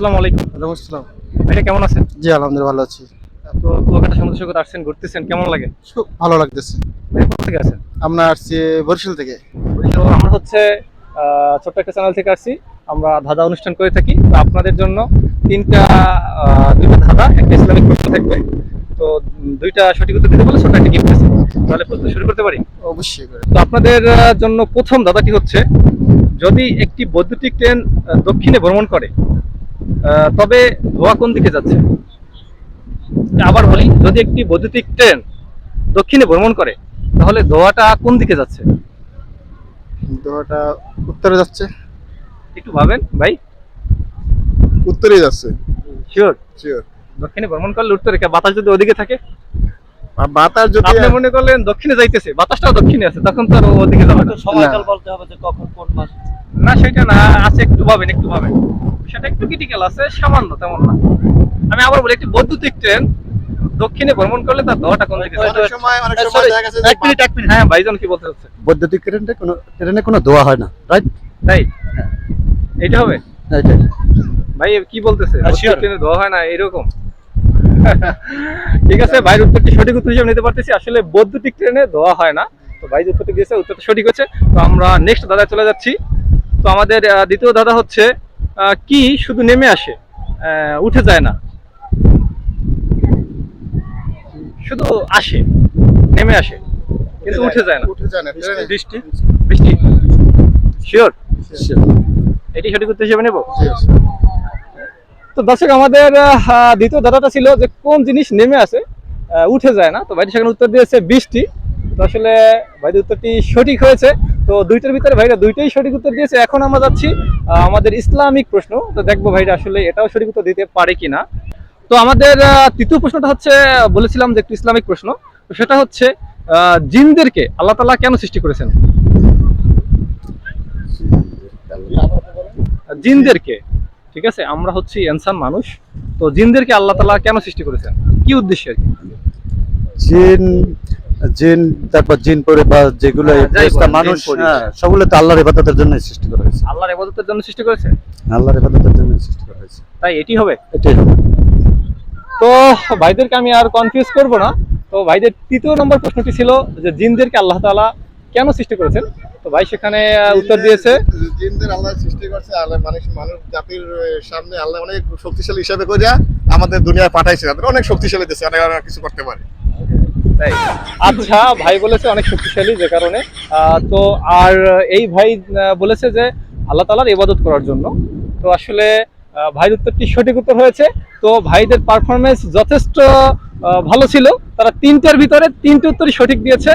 আসসালামু আলাইকুম। ওয়ালাইকুম আসসালাম। ভাইয়া কেমন আছেন? জি আলহামদুলিল্লাহ ভালো আছি। তো কুয়াকাটা সমুদ্র সৈকত আসছেন ঘুরতেছেন কেমন লাগে? খুব ভালো লাগতেছে। কোথা থেকে আছেন আমরা আসছি বরিশাল থেকে। তো আমরা হচ্ছে ছোট্ট একটা চ্যানেল থেকে আসছি। আমরা ধাঁধা অনুষ্ঠান করে থাকি। তো আপনাদের জন্য তিনটা দুইটা ধাঁধা একটা ইসলামিক প্রশ্ন থাকবে। তো দুইটা সঠিক উত্তর দিতে বলে ছোট একটা গিফট আছে। তাহলে প্রশ্ন শুরু করতে পারি? অবশ্যই তো আপনাদের জন্য প্রথম দাদাটি হচ্ছে যদি একটি বৈদ্যুতিক ট্রেন দক্ষিণে ভ্রমণ করে তবে ধোয়া কোন দিকে যাচ্ছে? আবার বলি যদি একটি বৈদ্যুতিক ট্রেন দক্ষিণে ভ্রমণ করে তাহলে ধোয়াটা কোন দিকে যাচ্ছে? দোয়াটা উত্তরে যাচ্ছে। একটু ভাবেন ভাই। উত্তরে যাচ্ছে। শিওর শিওর দক্ষিণে ভ্রমণ করলে উত্তরে বাতাস যদি ওদিকে থাকে? বাতাস যদি আপনি মনে করলেন দক্ষিণে যাইতেছে বাতাসটা দক্ষিণে আছে তখন তো আর ওদিকে যাবে না। সময়কাল বলতে হবে যে কখন কোন মাস। না সেটা না আছে একটু ভাবেন একটু ভাবেন। সেটা একটু ক্রিটিক্যাল আছে সামান্য তেমন না। আমি আবার বলি একটি বৈদ্যুতিক ট্রেন দক্ষিণে ভ্রমণ করলে তার কোন দিকে যাবে? অনেক সময় অনেক সময় Sorry, দেখা গেছে যে এক মিনিট এক মিনিট হ্যাঁ ভাইজন কি বলতে হচ্ছে বৈদ্যুতিক ট্রেনে কোনো ট্রেনে কোনো দোয়া হয় না রাইট তাই? এটা হবে? ভাই কি বলতেছে? হ্যাঁ, ট্রেনে ধোয়া হয় না এরকম ঠিক আছে ভাইয়ের উত্তরটি সঠিক উত্তর হিসেবে নিতে পারতেছি। আসলে বৈদ্যুতিক ট্রেনে ধোয়া হয় না। তো ভাই উত্তরটি দিয়েছে উত্তরটা সঠিক হচ্ছে তো আমরা নেক্সট দাদা চলে যাচ্ছি। তো আমাদের দ্বিতীয় দাদা হচ্ছে কি শুধু নেমে আসে? আহ, উঠে যায় না। শুধু আসে নেমে আসে কিন্তু উঠে যায় না। উঠে যায় না বৃষ্টি? বৃষ্টি? শিওর এটি সঠিক উত্তর হিসেবে নেব? তো দর্শক আমাদের দ্বিতীয় দাদাটা ছিল যে কোন জিনিস নেমে আসে আহ, উঠে যায় না। তো ভাইটি সেখানে উত্তর দিয়েছে বৃষ্টি। তো আসলে ভাইদের উত্তরটি সঠিক হয়েছে। তো দুইটার ভিতরে ভাইরা দুইটাই সঠিক উত্তর দিয়েছে। এখন আমরা যাচ্ছি আমাদের ইসলামিক প্রশ্ন। তো দেখব ভাইরা আসলে এটাও সঠিক উত্তর দিতে পারে কিনা। তো আমাদের তৃতীয় প্রশ্নটা হচ্ছে, বলেছিলাম যে একটু ইসলামিক প্রশ্ন। তো সেটা হচ্ছে জিনদেরকে আল্লাহ তাআলা কেন সৃষ্টি করেছেন? জিনদেরকে, ঠিক আছে? আমরা হচ্ছি ইনসান মানুষ। তো জিনদেরকে আল্লাহ তাআলা কেন সৃষ্টি করেছেন? কি উদ্দেশ্যে আর কি? জিন জিন তারপর জিন পরে বা যেগুলো হ্যাঁ, মানুষ। হ্যাঁ, সবগুলো তো আল্লাহর ইবাদতের জন্য সৃষ্টি করা হয়েছে। আল্লাহর ইবাদতের জন্য সৃষ্টি করেছে? আল্লাহর ইবাদতের জন্য সৃষ্টি করা হয়েছে। তাই এটি হবে? এটাই হবে। তো ভাইদেরকে আমি আর কনফিউজ করব না। তো ভাইদের তৃতীয় নম্বর প্রশ্নটি ছিল যে জিনদেরকে আল্লাহ তাআলা কেন সৃষ্টি করেছেন? তো ভাই সেখানে উত্তর দিয়েছে। জিনদের আল্লাহ সৃষ্টি করছে আল্লাহ মানুষ মানুষ জাতির সামনে আল্লাহ অনেক শক্তিশালী হিসাবে করিয়া আমাদের দুনিয়ায় পাঠাইছে। তাদের অনেক শক্তিশালী দেশে অনেক অনেক কিছু করতে পারে। আচ্ছা ভাই বলেছে অনেক শক্তিশালী যে কারণে। তো আর এই ভাই বলেছে যে আল্লাহ তালার ইবাদত করার জন্য। তো আসলে ভাইয়ের উত্তরটি সঠিক উত্তর হয়েছে। তো ভাইদের পারফরমেন্স যথেষ্ট ভালো ছিল। তারা তিনটার ভিতরে তিনটে উত্তরই সঠিক দিয়েছে।